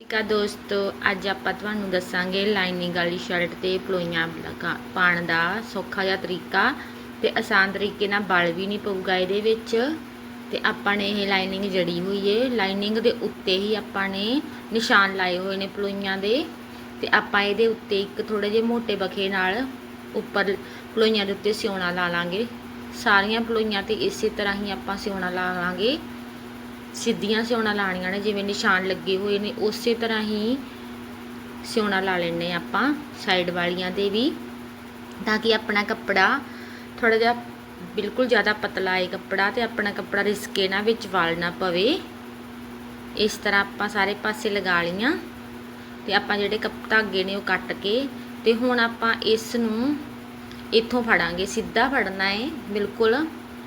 ਠੀਕ ਆ ਦੋਸਤੋ, ਅੱਜ ਆਪਾਂ ਤੁਹਾਨੂੰ ਦੱਸਾਂਗੇ ਲਾਈਨਿੰਗ ਵਾਲੀ ਸ਼ਰਟ ਤੇ ਪਲੋਈਆਂ ਲਗਾ ਪਾਉਣ ਦਾ ਸੌਖਾ ਜਿਹਾ ਤਰੀਕਾ ਤੇ ਆਸਾਨ ਤਰੀਕੇ ਨਾਲ ਬਲ ਵੀ ਨਹੀਂ ਪਊਗਾ ਇਹਦੇ ਵਿੱਚ। ਤੇ ਆਪਾਂ ਨੇ ਇਹ ਲਾਈਨਿੰਗ ਜੜੀ ਹੋਈ ਏ। ਲਾਈਨਿੰਗ ਦੇ ਉੱਤੇ ਹੀ ਆਪਾਂ ਨੇ ਨਿਸ਼ਾਨ ਲਾਏ ਹੋਏ ਨੇ ਪਲੋਈਆਂ ਦੇ। ਤੇ ਆਪਾਂ ਇਹਦੇ ਉੱਤੇ ਇੱਕ ਥੋੜੇ ਜਿਹੇ ਮੋਟੇ ਬਖੇ ਨਾਲ ਉੱਪਰ ਪਲੋਈਆਂ ਦੇ ਉੱਤੇ ਸਿਉਣਾ ਲਾ ਲਾਂਗੇ। ਸਾਰੀਆਂ ਪਲੋਈਆਂ ਤੇ ਇਸੇ ਤਰ੍ਹਾਂ ਹੀ ਆਪਾਂ ਸਿਉਣਾ ਲਾ ਲਾਂਗੇ। ਸਿੱਧੀਆਂ ਸਿਉਣਾ ਲਾਣੀਆਂ ਨੇ, ਜਿਵੇਂ ਨਿਸ਼ਾਨ ਲੱਗੇ ਹੋਏ ਨੇ, ਉਸੇ ਤਰ੍ਹਾਂ ਹੀ ਸਿਉਣਾ ਲਾ ਲੈਣੇ ਆਪਾਂ ਸਾਈਡ ਵਾਲੀਆਂ ਦੇ ਵੀ, ਤਾਂ ਕਿ ਆਪਣਾ ਕੱਪੜਾ ਥੋੜਾ ਜਿਹਾ ਬਿਲਕੁਲ ਜ਼ਿਆਦਾ ਪਤਲਾ ਹੈ ਕੱਪੜਾ ਤੇ ਆਪਣਾ ਕੱਪੜਾ ਰਿਸਕੇ ਨਾ ਵਿੱਚ ਵਾਲ ਨਾ ਪਵੇ। ਇਸ ਤਰ੍ਹਾਂ ਆਪਾਂ ਸਾਰੇ ਪਾਸੇ ਲਗਾ ਲਈਆਂ ਤੇ ਆਪਾਂ ਜਿਹੜੇ ਕੱਪ ਧਾਗੇ ਨੇ ਉਹ ਕੱਟ ਕੇ ਤੇ ਹੁਣ ਆਪਾਂ ਇਸ ਨੂੰ ਇੱਥੋਂ ਫੜਾਂਗੇ, ਸਿੱਧਾ ਫੜਨਾ ਹੈ, ਬਿਲਕੁਲ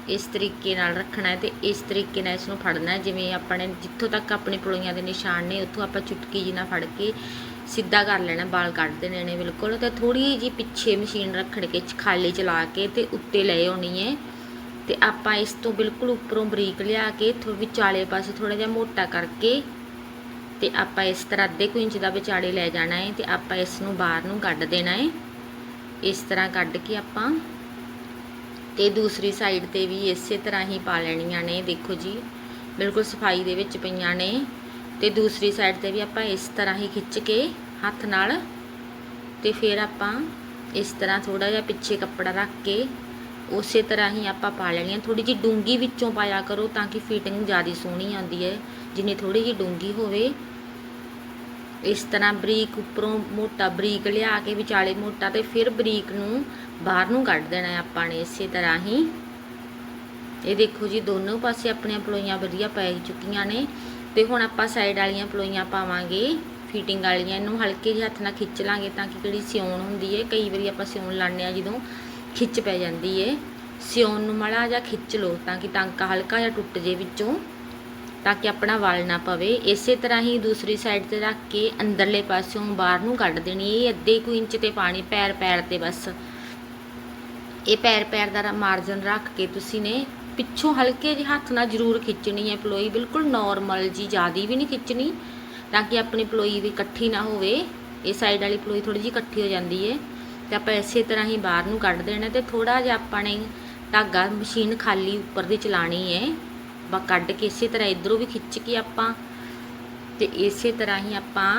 ਇਸ ਤਰੀਕੇ ਨਾਲ ਰੱਖਣਾ ਹੈ ਤੇ ਇਸ ਤਰੀਕੇ ਨਾਲ ਇਸ ਨੂੰ ਫੜਨਾ ਹੈ। ਜਿਵੇਂ ਆਪਾਂ ਨੇ ਜਿੱਥੋਂ ਤੱਕ ਆਪਣੇ ਪਲੋਈਆਂ ਦੇ ਨਿਸ਼ਾਨ ਨੇ, ਉੱਥੋਂ ਆਪਾਂ ਚੁਟਕੀ ਜੀ ਨਾਲ ਫੜ ਕੇ ਸਿੱਧਾ ਕਰ ਲੈਣਾ, ਬਾਲ ਕੱਢ ਦੇਣੇ ਨੇ ਬਿਲਕੁਲ। ਤੇ ਥੋੜੀ ਜੀ ਪਿੱਛੇ ਮਸ਼ੀਨ ਰੱਖਣ ਕੇ ਖਾਲੀ ਚਲਾ ਕੇ ਤੇ ਉੱਤੇ ਲੈ ਆਉਣੀ ਹੈ। ਤੇ ਆਪਾਂ ਇਸ ਤੋਂ ਬਿਲਕੁਲ ਉੱਪਰੋਂ ਬਰੀਕ ਲਿਆ ਕੇ, ਥੋ, ਵਿਚਾਲੇ ਪਾਸੇ ਥੋੜਾ ਜਿਹਾ ਮੋਟਾ ਕਰਕੇ ਤੇ ਆਪਾਂ ਇਸ ਤਰ੍ਹਾਂ ਅੱਧੇ ਕੁ ਇੰਚ ਦਾ ਵਿਚਾਲੇ ਲੈ ਜਾਣਾ ਹੈ ਤੇ ਆਪਾਂ ਇਸ ਨੂੰ ਬਾਹਰ ਨੂੰ ਕੱਢ ਦੇਣਾ ਹੈ। ਇਸ ਤਰ੍ਹਾਂ ਕੱਢ ਕੇ ਆਪਾਂ ਤੇ ਦੂਸਰੀ ਸਾਈਡ ਤੇ ਵੀ ਇਸੇ ਤਰ੍ਹਾਂ ਹੀ ਪਾ ਲੈਣੀਆਂ ਨੇ, ਦੇਖੋ ਜੀ। ਬਿਲਕੁਲ ਸਫ਼ਾਈ ਦੇ ਵਿੱਚ ਪਈਆਂ ਨੇ। ਤੇ ਦੂਸਰੀ ਸਾਈਡ ਤੇ ਵੀ ਆਪਾਂ ਇਸ ਤਰ੍ਹਾਂ ਹੀ ਖਿੱਚ ਕੇ ਹੱਥ ਨਾਲ ਤੇ ਫਿਰ ਆਪਾਂ ਇਸ ਤਰ੍ਹਾਂ ਥੋੜਾ ਜਿਹਾ ਪਿੱਛੇ ਕੱਪੜਾ ਰੱਖ ਕੇ ਉਸੇ ਤਰ੍ਹਾਂ ਹੀ ਆਪਾਂ ਪਾ ਲੈਣੀ ਹੈ ਥੋੜੀ ਜਿਹੀ ਡੂੰਗੀ ਵਿੱਚੋਂ ਪਾਇਆ ਕਰੋ ਤਾਂ ਕਿ ਫਿਟਿੰਗ ਜ਼ਿਆਦਾ ਸੋਹਣੀ ਆਉਂਦੀ ਹੈ। ਜਿੰਨੀ ਥੋੜੀ ਜਿਹੀ ਡੂੰਗੀ ਹੋਵੇ ਇਸ ਤਰ੍ਹਾਂ ਬਰੀਕ ਉੱਪਰੋਂ ਮੋਟਾ ਬਰੀਕ ਲਿਆ ਕੇ ਵਿਚਾਲੇ ਮੋਟਾ ਤੇ ਫਿਰ ਬਰੀਕ ਨੂੰ ਬਾਹਰ ਨੂੰ ਕੱਢ ਦੇਣਾ ਹੈ ਆਪਾਂ ਨੇ ਇਸੇ ਤਰ੍ਹਾਂ ਹੀ। ਇਹ ਦੇਖੋ ਜੀ, ਦੋਨੋਂ ਪਾਸੇ ਆਪਣੀਆਂ ਪਲੋਈਆਂ ਵਧੀਆ ਪੈ ਚੁੱਕੀਆਂ ਨੇ ਤੇ ਹੁਣ ਆਪਾਂ ਸਾਈਡ ਵਾਲੀਆਂ ਪਲੋਈਆਂ ਪਾਵਾਂਗੇ। ਫਿਟਿੰਗ ਵਾਲੀਆਂ, ਇਹਨੂੰ ਹਲਕੇ ਜਿਹੇ ਹੱਥ ਨਾਲ ਖਿੱਚ ਲਾਂਗੇ ਤਾਂ ਕਿ ਜਿਹੜੀ ਸਿਉਣ ਹੁੰਦੀ ਹੈ। ਕਈ ਵਾਰੀ ਆਪਾਂ ਸਿਉਣ ਲਾਉਂਦੇ ਆ ਜਦੋਂ ਖਿੱਚ ਪੈ ਜਾਂਦੀ ਹੈ। ਸਿਉਣ ਨੂੰ ਮਾੜਾ ਜਿਹਾ ਖਿੱਚ ਲਓ ਤਾਂ ਕਿ ਟਾਂਕਾ ਹਲਕਾ ਜਿਹਾ ਟੁੱਟ ਜੇ ਵਿੱਚੋਂ। ਤਾਂ ਕਿ ਆਪਣਾ ਵਲ ਨਾ ਪਵੇ। ਇਸੇ ਤਰ੍ਹਾਂ ਹੀ ਦੂਸਰੀ ਸਾਈਡ ਤੇ ਰੱਖ ਕੇ ਅੰਦਰਲੇ ਪਾਸਿਓਂ ਬਾਹਰ ਨੂੰ ਕੱਢ ਦੇਣੀ। ਇਹ ਅੱਧੇ ਕੁ ਇੰਚ ਤੇ ਪਾਣੀ ਪੈਰ ਪੈਰ ਤੇ ਬਸ। ਇਹ ਪੈਰ ਪੈਰ ਦਾ ਮਾਰਜਨ ਰੱਖ ਕੇ ਤੁਸੀਂ ਨੇ ਪਿੱਛੋਂ ਹਲਕੇ ਜਿਹੇ ਹੱਥ ਨਾਲ ਜ਼ਰੂਰ ਖਿੱਚਣੀ ਹੈ ਪਲੋਈ। ਬਿਲਕੁਲ ਨਾਰਮਲ ਜੀ, ਜ਼ਿਆਦੀ ਵੀ ਨਹੀਂ ਖਿੱਚਣੀ, ਤਾਂ ਕਿ ਆਪਣੀ ਪਲੋਈ ਵੀ ਇਕੱਠੀ ਨਾ ਹੋਵੇ। ਇਹ ਸਾਈਡ ਵਾਲੀ ਪਲੋਈ ਥੋੜੀ ਜਿਹੀ ਇਕੱਠੀ ਹੋ ਜਾਂਦੀ ਹੈ ਤੇ ਆਪਾਂ ਇਸੇ ਤਰ੍ਹਾਂ ਹੀ ਬਾਹਰ ਨੂੰ ਕੱਢ ਦੇਣਾ ਤੇ ਥੋੜਾ ਜਿਹਾ ਆਪਾਂ ਨੇ ਧਾਗਾ ਮਸ਼ੀਨ ਖਾਲੀ ਉੱਪਰ ਦੀ ਚਲਾਣੀ ਹੈ ਬਾ ਕੱਢ ਕੇ ਇਸੇ ਤਰ੍ਹਾਂ ਇਧਰੋਂ ਵੀ ਖਿੱਚ ਕੇ ਆਪਾਂ ਤੇ ਇਸੇ ਤਰ੍ਹਾਂ ਹੀ ਆਪਾਂ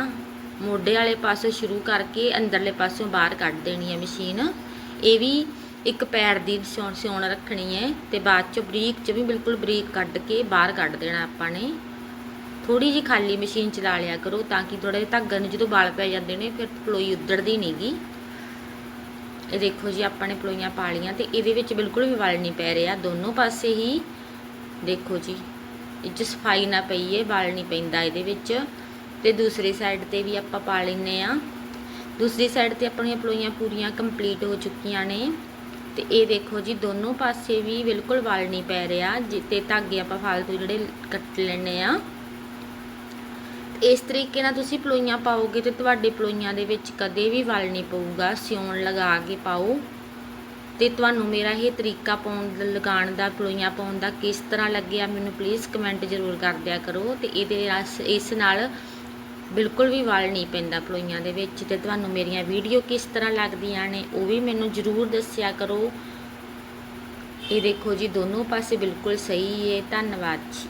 ਮੋਢੇ ਵਾਲੇ ਪਾਸੇ ਸ਼ੁਰੂ ਕਰਕੇ ਅੰਦਰਲੇ ਪਾਸਿਓਂ ਬਾਹਰ ਕੱਢ ਦੇਣੀ ਹੈ ਮਸ਼ੀਨ। ਇਹ ਵੀ ਇੱਕ ਪੈਰ ਦੀ ਸਿਉਣ ਸਿਉਣ ਰੱਖਣੀ ਹੈ ਤੇ ਬਾਅਦ 'ਚੋਂ ਬਰੀਕ ਚ ਵੀ ਬਿਲਕੁਲ ਬਰੀਕ ਕੱਢ ਕੇ ਬਾਹਰ ਕੱਢ ਦੇਣਾ ਆਪਾਂ ਨੇ। ਥੋੜੀ ਜੀ ਖਾਲੀ ਮਸ਼ੀਨ ਚਲਾ ਲਿਆ ਕਰੋ ਤਾਂ ਕਿ ਥੋੜਾ ਜਿਹਾ ਧਾਗਾ ਨੂੰ ਜਦੋਂ ਵਾਲ ਪੈ ਜਾਂਦੇ ਨੇ ਫਿਰ ਪਲੋਈ ਉੱਧੜਦੀ ਨਹੀਂਗੀ ਇਹ ਦੇਖੋ ਜੀ, ਆਪਾਂ ਨੇ ਪਲੋਈਆਂ ਪਾ ਲੀਆਂ ਤੇ ਇਹਦੇ ਵਿੱਚ ਬਿਲਕੁਲ ਵੀ ਵਲ ਨਹੀਂ ਪੈ ਰਿਹਾ, ਦੋਨੋਂ ਪਾਸੇ ਹੀ ਦੇਖੋ ਜੀ, ਇਹ 'ਚ ਸਫ਼ਾਈ ਨਾ ਪਈਏ, ਵਾਲ ਨਹੀਂ ਪੈਂਦਾ ਇਹਦੇ ਵਿੱਚ। ਤੇ ਦੂਸਰੀ ਸਾਈਡ ਤੇ ਵੀ ਆਪਾਂ ਪਾ ਲੈਨੇ ਆ ਦੂਸਰੀ ਸਾਈਡ ਤੇ ਆਪਣੀਆਂ ਪਲੋਈਆਂ ਪੂਰੀਆਂ ਕੰਪਲੀਟ ਹੋ ਚੁੱਕੀਆਂ ਨੇ। ਤੇ ਇਹ ਦੇਖੋ ਜੀ, ਦੋਨੋਂ ਪਾਸੇ ਵੀ ਬਿਲਕੁਲ ਵਾਲ ਨਹੀਂ ਪੈ ਰਿਹਾ ਜਿੱਤੇ ਧਾਗੇ ਆਪਾਂ ਫਾਲਤੂ ਜਿਹੜੇ ਕੱਟ ਲੈਣੇ ਆ ਇਸ ਤਰੀਕੇ ਨਾਲ ਤੁਸੀਂ ਪਲੋਈਆਂ ਪਾਓਗੇ ਤੇ ਤੁਹਾਡੇ ਪਲੋਈਆਂ ਦੇ ਵਿੱਚ ਕਦੇ ਵੀ ਵਲ ਨਹੀਂ ਪਊਗਾ। ਸਿਉਣ ਲਗਾ ਕੇ ਪਾਓ। ਤੇ ਤੁਹਾਨੂੰ ਮੇਰਾ ਇਹ ਤਰੀਕਾ ਪਾਉਣ ਲਗਾਉਣ ਦਾ ਪਲੋਈਆਂ ਪਾਉਣ ਦਾ ਕਿਸ ਤਰ੍ਹਾਂ ਲੱਗਿਆ, ਮੈਨੂੰ ਪਲੀਜ਼ ਕਮੈਂਟ ਜ਼ਰੂਰ ਕਰ ਦਿਆ ਕਰੋ ਤੇ ਇਹਦੇ ਇਸ ਨਾਲ ਬਿਲਕੁਲ ਵੀ ਵਾਲ ਨਹੀਂ ਪੈਂਦਾ ਪਲੋਈਆਂ ਦੇ ਵਿੱਚ ਤੇ ਤੁਹਾਨੂੰ ਮੇਰੀਆਂ ਵੀਡੀਓ ਕਿਸ ਤਰ੍ਹਾਂ ਲੱਗਦੀਆਂ ਨੇ ਉਹ ਵੀ ਮੈਨੂੰ ਜ਼ਰੂਰ ਦੱਸਿਆ ਕਰੋ। ਇਹ ਦੇਖੋ ਜੀ, ਦੋਨੋਂ ਪਾਸੇ ਬਿਲਕੁਲ ਸਹੀ ਹੈ ਧੰਨਵਾਦ ਜੀ।